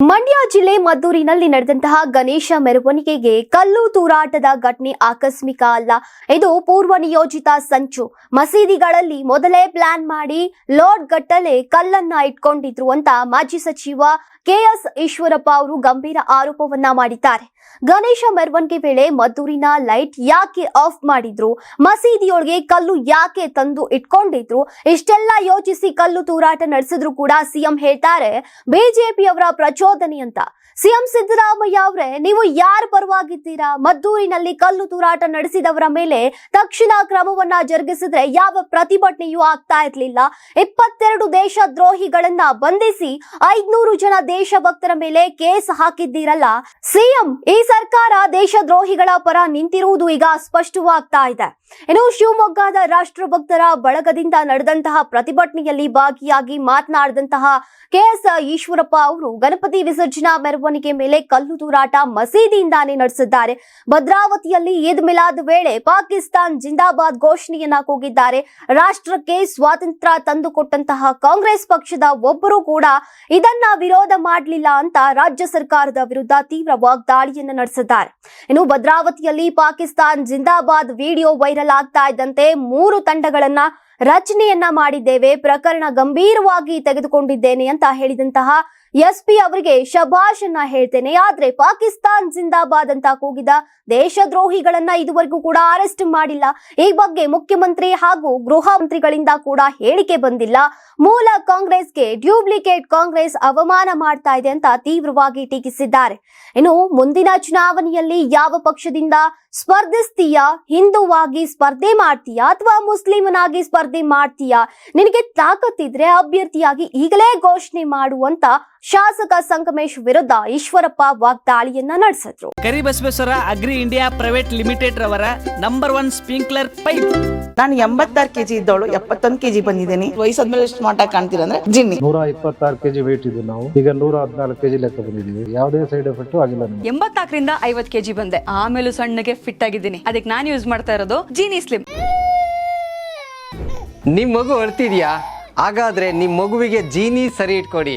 ಮಂಡ್ಯ ಜಿಲ್ಲೆ ಮದ್ದೂರಿನಲ್ಲಿ ನಡೆದಂತಹ ಗಣೇಶ ಮೆರವಣಿಗೆಗೆ ಕಲ್ಲು ತೂರಾಟದ ಘಟನೆ ಆಕಸ್ಮಿಕ ಅಲ್ಲ. ಇದು ಪೂರ್ವ ನಿಯೋಜಿತ ಸಂಚು. ಮಸೀದಿಗಳಲ್ಲಿ ಮೊದಲೇ ಪ್ಲಾನ್ ಮಾಡಿ ಲೋಡ್ ಗಟ್ಟಲೆ ಕಲ್ಲನ್ನ ಇಟ್ಕೊಂಡಿದ್ರು ಅಂತ ಮಾಜಿ ಸಚಿವ ಕೆಎಸ್ ಈಶ್ವರಪ್ಪ ಅವರು ಗಂಭೀರ ಆರೋಪವನ್ನ ಮಾಡಿದ್ದಾರೆ. ಗಣೇಶ ಮೆರವಣಿಗೆ ವೇಳೆ ಮದ್ದೂರಿನ ಲೈಟ್ ಯಾಕೆ ಆಫ್ ಮಾಡಿದ್ರು? ಮಸೀದಿಯೊಳಗೆ ಕಲ್ಲು ಯಾಕೆ ತಂದು ಇಟ್ಕೊಂಡಿದ್ರು? ಇಷ್ಟೆಲ್ಲ ಯೋಚಿಸಿ ಕಲ್ಲು ತೂರಾಟ ನಡೆಸಿದ್ರು ಕೂಡ ಸಿಎಂ ಹೇಳ್ತಾರೆ. ಬಿಜೆಪಿಯವರ ಪ್ರಚೋದನೆ ಅಂತ. ಸಿಎಂ ಸಿದ್ದರಾಮಯ್ಯ ಅವರೇ, ನೀವು ಯಾರ ಪರವಾಗಿದ್ದೀರಾ? ಮದ್ದೂರಿನಲ್ಲಿ ಕಲ್ಲು ತೂರಾಟ ನಡೆಸಿದವರ ಮೇಲೆ ತಕ್ಷಣ ಕ್ರಮವನ್ನ ಜರುಗಿಸಿದ್ರೆ ಯಾವ ಪ್ರತಿಭಟನೆಯೂ ಆಗ್ತಾ ಇರ್ಲಿಲ್ಲ. ಇಪ್ಪತ್ತೆರಡು ದೇಶ ದ್ರೋಹಿಗಳನ್ನ ಬಂಧಿಸಿ ಐದ್ನೂರು ಜನ ದೇಶಭಕ್ತರ ಮೇಲೆ ಕೇಸ್ ಹಾಕಿದ್ದೀರಲ್ಲ. ಸಿಎಂ ಈ ಸರ್ಕಾರ ದೇಶದ್ರೋಹಿಗಳ ಪರ ನಿಂತಿರುವುದು ಈಗ ಸ್ಪಷ್ಟವಾಗ್ತಾ ಇದೆ. ಇನ್ನು ಶಿವಮೊಗ್ಗದ ರಾಷ್ಟ್ರಭಕ್ತರ ಬಳಗದಿಂದ ನಡೆದಂತಹ ಪ್ರತಿಭಟನೆಯಲ್ಲಿ ಭಾಗಿಯಾಗಿ ಮಾತನಾಡಿದಂತಹ ಕೆಎಸ್ ಈಶ್ವರಪ್ಪ ಅವರು ಗಣಪತಿ ವಿಸರ್ಜನಾ ಮೆರವಣಿಗೆ ಮೇಲೆ ಕಲ್ಲು ತೂರಾಟ ಮಸೀದಿಯಿಂದಾನೇ ನಡೆಸಿದ್ದಾರೆ. ಭದ್ರಾವತಿಯಲ್ಲಿ ಈದ್ ಮಿಲಾದ್ ವೇಳೆ ಪಾಕಿಸ್ತಾನ್ ಜಿಂದಾಬಾದ್ ಘೋಷಣೆಯನ್ನ ಕೂಗಿದ್ದಾರೆ. ರಾಷ್ಟ್ರಕ್ಕೆ ಸ್ವಾತಂತ್ರ್ಯ ತಂದುಕೊಟ್ಟಂತಹ ಕಾಂಗ್ರೆಸ್ ಪಕ್ಷದ ಒಬ್ಬರು ಕೂಡ ಇದನ್ನ ವಿರೋಧ ಮಾಡಲಿಲ್ಲ ಅಂತ ರಾಜ್ಯ ಸರ್ಕಾರದ ವಿರುದ್ಧ ತೀವ್ರ ವಾಗ್ದಾಳಿಯನ್ನು ನಡೆಸಿದ್ದಾರೆ. ಇನ್ನು ಭದ್ರಾವತಿಯಲ್ಲಿ ಪಾಕಿಸ್ತಾನ್ ಜಿಂದಾಬಾದ್ ವಿಡಿಯೋ ವೈರಲ್ ಆಗ್ತಾ ಇದ್ದಂತೆ ಮೂರು ತಂಡಗಳನ್ನ ರಚನೆಯನ್ನ ಮಾಡಿದ್ದೇವೆ. ಪ್ರಕರಣ ಗಂಭೀರವಾಗಿ ತೆಗೆದುಕೊಂಡಿದ್ದೇನೆ ಅಂತ ಹೇಳಿದಂತಹ ಎಸ್ಪಿ ಅವರಿಗೆ ಶಭಾಷನ್ನ ಹೇಳ್ತೇನೆ. ಆದ್ರೆ ಪಾಕಿಸ್ತಾನ್ ಜಿಂದಾಬಾದ್ ಅಂತ ಕೂಗಿದ ದೇಶದ್ರೋಹಿಗಳನ್ನ ಇದುವರೆಗೂ ಕೂಡ ಅರೆಸ್ಟ್ ಮಾಡಿಲ್ಲ. ಈ ಬಗ್ಗೆ ಮುಖ್ಯಮಂತ್ರಿ ಹಾಗೂ ಗೃಹ ಮಂತ್ರಿಗಳಿಂದ ಕೂಡ ಹೇಳಿಕೆ ಬಂದಿಲ್ಲ. ಮೂಲ ಕಾಂಗ್ರೆಸ್ಗೆ ಡ್ಯೂಪ್ಲಿಕೇಟ್ ಕಾಂಗ್ರೆಸ್ ಅವಮಾನ ಮಾಡ್ತಾ ಇದೆ ಅಂತ ತೀವ್ರವಾಗಿ ಟೀಕಿಸಿದ್ದಾರೆ. ಇನ್ನು ಮುಂದಿನ ಚುನಾವಣೆಯಲ್ಲಿ ಯಾವ ಪಕ್ಷದಿಂದ ಸ್ಪರ್ಧಿಸ್ತೀಯಾ? ಹಿಂದುವಾಗಿ ಸ್ಪರ್ಧೆ ಮಾಡ್ತೀಯಾ? ಅಥವಾ ಮುಸ್ಲಿಮನಾಗಿ ಸ್ಪರ್ಧೆ ಮಾಡ್ತೀಯಾ? ನಿನಗೆ ತಾಕತ್ತಿದ್ರೆ ಅಭ್ಯರ್ಥಿಯಾಗಿ ಈಗಲೇ ಘೋಷಣೆ ಮಾಡುವಂತ ಶಾಸಕ ಸಂಗಮೇಶ್ ವಿರುದ್ಧ ಈಶ್ವರಪ್ಪ ವಾಗ್ದಾಳಿಯನ್ನ ನಡೆಸಿದ್ರು. Karibasaveshwara agri India private limited ರವರ ನಂಬರ್ ಒನ್ ಸ್ಪ್ರಿಂಕ್ಲರ್ ಪೈಪ್. ನಾನು ಎಂಬತ್ತಾರು ಕೆಜಿ ಇದ್ದವಳು ಎಪ್ಪತ್ತೊಂದು ಕೆಜಿ ಬಂದಿದ್ದೀನಿ. ವಯಸ್ಸಾದ್ಮೇಲೆ ಎಷ್ಟು ಮಾಟ ಕಾಣ್ತೀರ ಅಂದ್ರೆ ಜಿನ್ನಿ. ನೂರ ಇಪ್ಪತ್ತಾರು ಕೆಜಿ ವೇಟ್ ಇದ್ದು ನಾವು. ಈಗ ನೂರ ಹದಿನಾಲ್ಕು ಕೆಜಿ ಲೆಕ್ಕ ಬಂದಿದ್ದೀವಿ. ಯಾವುದೇ ಸೈಡ್ ಎಫೆಕ್ಟ್ ಆಗಿಲ್ಲ ಎಂಬತ್ತಾಕರಿಂದ ಎಂಬತ್ನಾಲ್ಕರಿಂದ ಐವತ್ ಕೆಜಿ ಬಂದೆ. ಆಮೇಲೂ ಸಣ್ಣಗೆ ಫಿಟ್ ಆಗಿದ್ದೀನಿ. ಅದಕ್ಕೆ ನಾನು ಯೂಸ್ ಮಾಡ್ತಾ ಇರೋದು ಜೀನಿ ಸ್ಲಿಮ್ ನಿಮ್ಮ ಮಗು ಅಳ್ತಿದ್ಯಾ ಹಾಗಾದ್ರೆ ನಿಮ್ಮ ಮಗುವಿಗೆ ಜೀನಿ ಸರಿ ಇಟ್ಕೊಡಿ.